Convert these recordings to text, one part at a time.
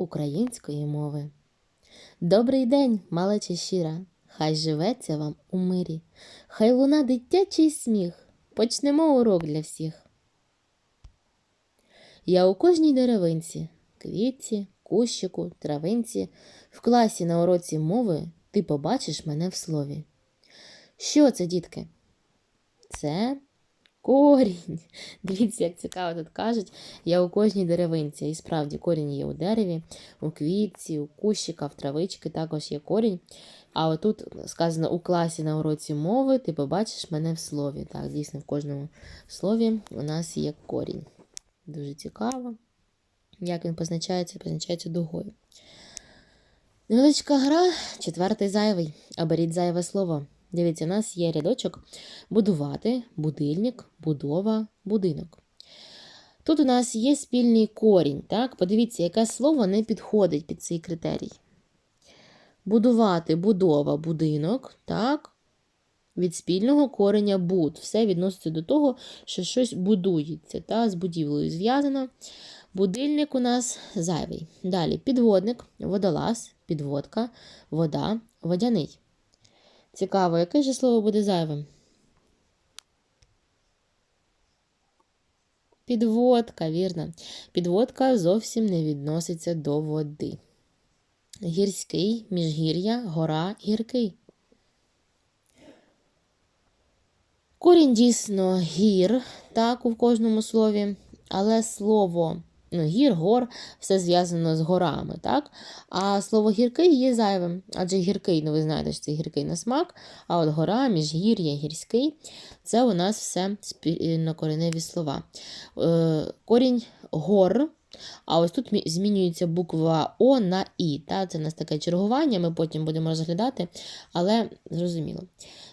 української мови. Добрий день, малече щира, хай живеться вам у мирі, хай луна дитячий сміх, почнемо урок для всіх. Я у кожній деревинці, квітці, кущику, травинці, в класі на уроці мови ти побачиш мене в слові. Що це, дітки? Це корінь. Дивіться, як цікаво тут кажуть. Я у кожній деревинці. І справді корінь є у дереві, у квітці, у кущика, в травички також є корінь. А отут сказано у класі на уроці мови ти побачиш мене в слові. Так, дійсно, в кожному слові у нас є корінь. Дуже цікаво. Як він позначається, позначається дугою. Невеличка гра, четвертий зайвий. Оберіть зайве слово. Дивіться, у нас є рядочок будувати, будильник, будова, будинок. Тут у нас є спільний корінь. Так? Подивіться, яке слово не підходить під цей критерій. Будувати, будова, будинок. так? Від спільного кореня буд. Все відноситься до того, що щось будується, та? з будівлею зв'язано. Будильник у нас зайвий. Далі підводник, водолаз, підводка, вода, водяний. Цікаво, яке ж слово буде зайвим? Підводка, вірно. Підводка зовсім не відноситься до води. Гірський, міжгір'я, гора, гіркий. Корінь дійсно гір, так, у кожному слові, але слово гір, гор, все зв'язано з горами. так? А слово гіркий є зайвим, адже гіркий, ну ви знаєте, що це гіркий на смак, а от гора, міжгір'я, гірський це у нас все спільнокореневі слова. Е, корінь гор. А ось тут змінюється буква О на І. Та? Це у нас таке чергування, ми потім будемо розглядати, але зрозуміло.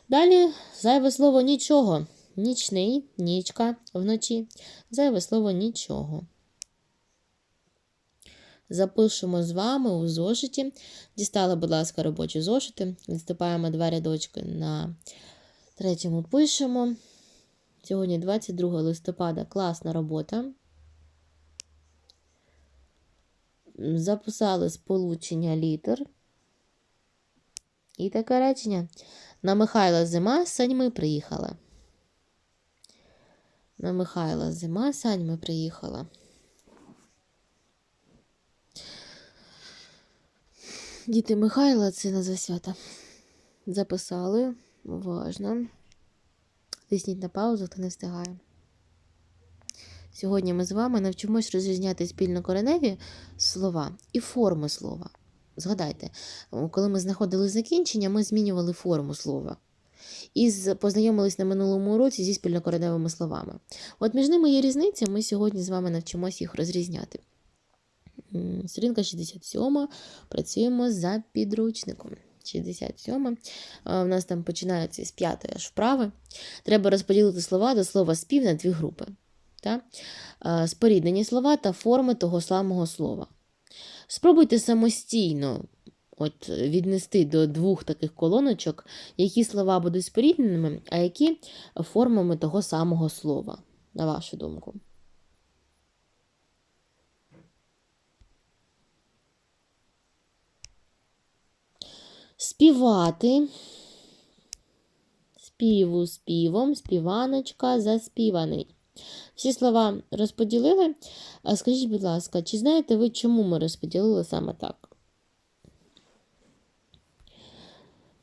Далі зайве слово нічого. Нічний, нічка вночі. Зайве слово нічого. Запишемо з вами у зошиті. Дістали, будь ласка, робочі зошити. Відступаємо два рядочки на третьому пишемо. Сьогодні 22 листопада класна робота. Записали сполучення літер. І таке речення. На Михайла зима саньми приїхала. На Михайла зима саньми приїхала. Діти Михайла це назва свята. Записали уважно. Тисніть на паузу, хто не встигає. Сьогодні ми з вами навчимось розрізняти спільнокореневі слова і форми слова. Згадайте, коли ми знаходили закінчення, ми змінювали форму слова. І познайомились на минулому уроці зі спільнокореневими словами. От між ними є різниця, ми сьогодні з вами навчимось їх розрізняти. Сторінка 67. Працюємо за підручником. 67. У нас там починається з п'ятої аж вправи. Треба розподілити слова до слова спів на дві групи. Так? Споріднені слова та форми того самого слова. Спробуйте самостійно от, віднести до двох таких колоночок, які слова будуть спорідненими, а які формами того самого слова, на вашу думку. Співати. Співу співом, співаночка, заспіваний. Всі слова розподілили. Скажіть, будь ласка, чи знаєте ви, чому ми розподілили саме так?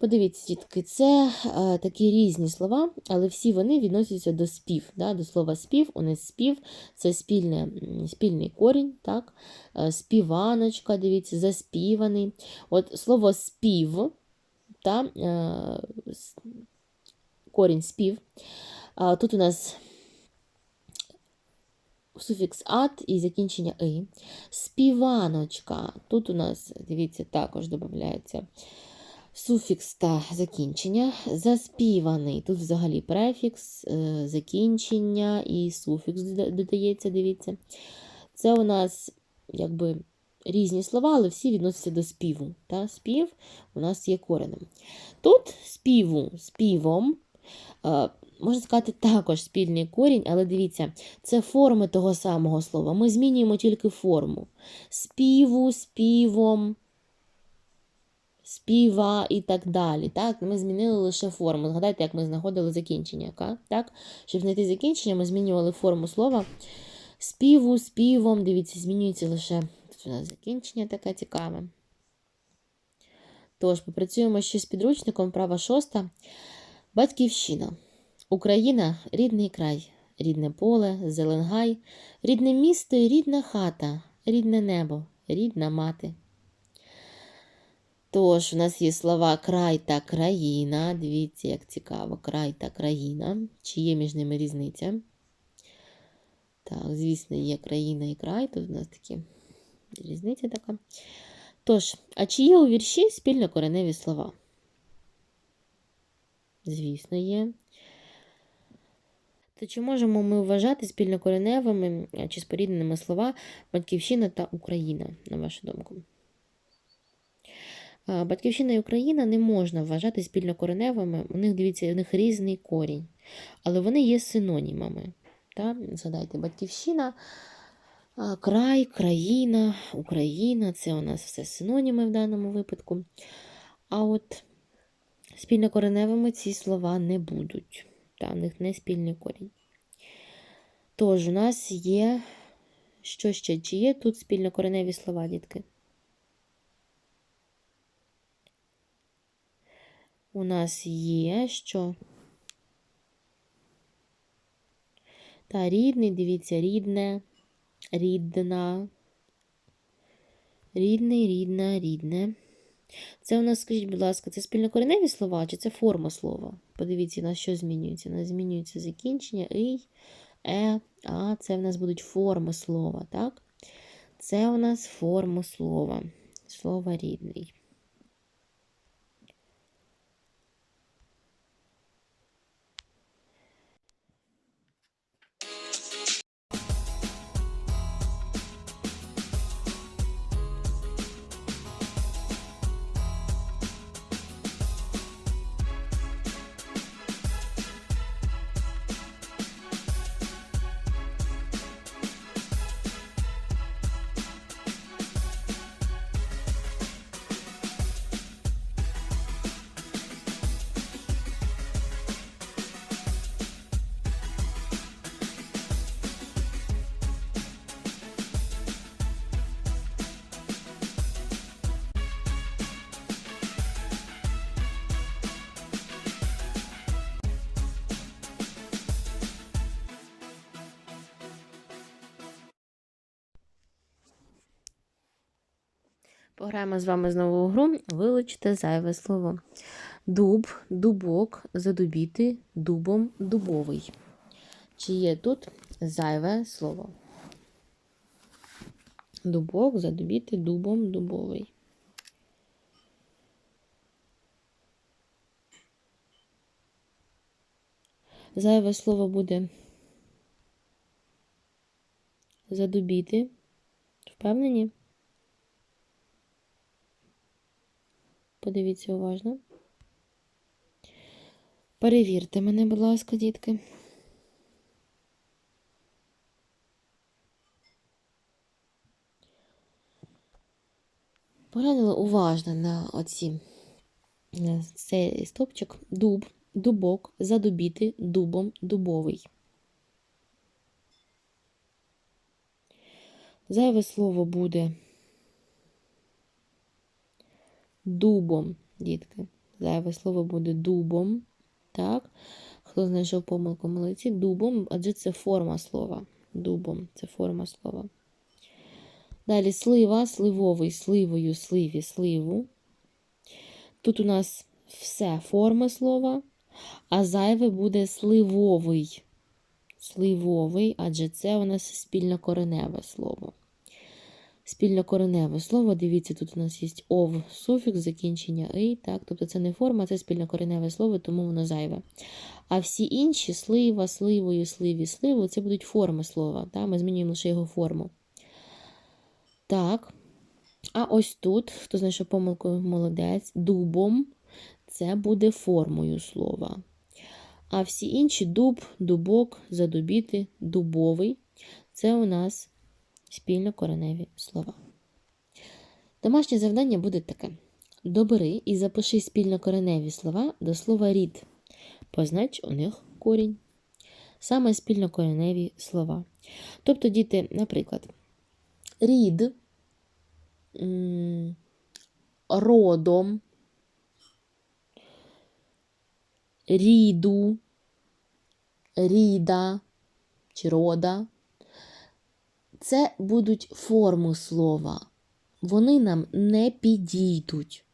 Подивіться, дітки, це е, такі різні слова, але всі вони відносяться до спів. Да? До слова спів, у нас спів це спільне, спільний корінь, так? Е, співаночка, дивіться, заспіваний. От Слово спів, та, е, корінь спів. Е, тут у нас суфікс ат і закінчення и. Співаночка. Тут у нас, дивіться, також додається суфікс та закінчення. Заспіваний. Тут взагалі префікс, е, закінчення і суфікс додається, дивіться. Це у нас якби різні слова, але всі відносяться до співу. Та? Спів у нас є коренем. Тут співу співом. Е, можна сказати, також спільний корінь, але дивіться, це форми того самого слова. Ми змінюємо тільки форму. Співу, співом, співа і так далі. Так? Ми змінили лише форму. Згадайте, як ми знаходили закінчення. Так? Щоб знайти закінчення, ми змінювали форму слова. Співу, співом, дивіться, змінюється лише тут у нас закінчення таке цікаве. Тож, попрацюємо ще з підручником, права шоста. Батьківщина. Україна рідний край, рідне поле, зеленгай, рідне місто і рідна хата, рідне небо, рідна мати. Тож, у нас є слова край та країна. Дивіться, як цікаво, край та країна. Чи є між ними різниця? Так, звісно, є країна і край. Тут у нас такі різниця така. Тож, а чи є у вірші спільнокореневі слова? Звісно, є. То чи можемо ми вважати спільнокореневими чи спорідненими слова Батьківщина та Україна, на вашу думку? Батьківщина і Україна не можна вважати спільнокореневими. У них, дивіться, у них різний корінь, але вони є синонімами. Так? Згадайте, Батьківщина, край, країна, Україна це у нас все синоніми в даному випадку. А от спільнокореневими ці слова не будуть. Та, в них не спільний корінь. Тож, у нас є. Що ще? Чи є тут спільнокореневі слова, дітки? У нас є що? Та рідний, дивіться, рідне, рідна, рідний, рідна, рідне. Це у нас, скажіть, будь ласка, це спільнокореневі слова чи це форма слова? Подивіться, на що змінюється. У нас змінюється закінчення ий, е, а це в нас будуть форми слова, так? Це у нас форма слова. Слово рідний. Пограємо з вами знову гру. Вилучте зайве слово. Дуб, дубок, задубіти, дубом, дубовий. Чи є тут зайве слово? Дубок, задубіти, дубом, дубовий. Зайве слово буде задубіти. Впевнені? Подивіться уважно. Перевірте мене, будь ласка, дітки. Поглянули уважно на оці цей стопчик. Дуб, дубок, задубіти, дубом, дубовий. Зайве слово буде дубом, дітки. Зайве слово буде дубом. Так? Хто знайшов помилку молодці, дубом, адже це форма слова. Дубом це форма слова. Далі слива, сливовий, сливою, сливі, сливу. Тут у нас все форми слова, а зайве буде сливовий. Сливовий, адже це у нас спільнокореневе слово. Спільнокореневе слово, дивіться, тут у нас є ов, суфікс, закінчення «ий», так, тобто це не форма, це спільнокореневе слово, тому воно зайве. А всі інші слива, сливою, сливі, сливу це будуть форми слова. Так? Ми змінюємо лише його форму. Так. А ось тут, хто знайшов помилку молодець, дубом це буде формою слова. А всі інші дуб, дубок, задубіти, дубовий це у нас спільнокореневі слова. Домашнє завдання буде таке: добери і запиши спільнокореневі слова до слова рід. Познач у них корінь. Саме спільнокореневі слова. Тобто, діти, наприклад, рід, родом, ріду, ріда чи рода. Це будуть форми слова. Вони нам не підійдуть.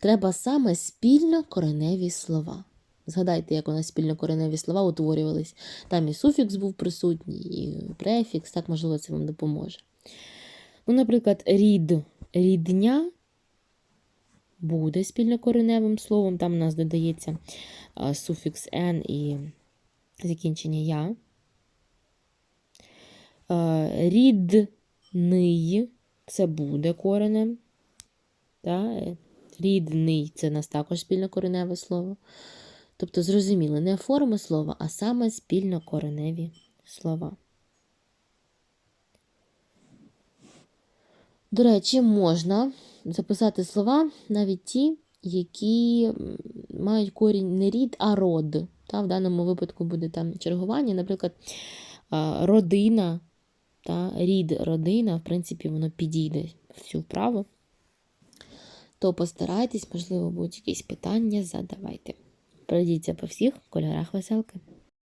Треба саме спільно кореневі слова. Згадайте, як у нас спільно кореневі слова утворювались. Там і суфікс був присутній, і префікс, так, можливо, це вам допоможе. Ну, наприклад, рід, рідня буде спільнокореневим словом. Там у нас додається суфікс «н» і закінчення я. А, рідний це буде коренем. Та? е, Рідний це нас також спільнокореневе слово. Тобто, зрозуміло, не форми слова, а саме спільнокореневі слова. До речі, можна записати слова навіть ті, які мають корінь не рід, а род. Та, в даному випадку буде там чергування, наприклад, родина, та, рід родина, в принципі, воно підійде в цю вправу. То постарайтесь, можливо, будуть якісь питання, задавайте. Пройдіться по всіх кольорах веселки.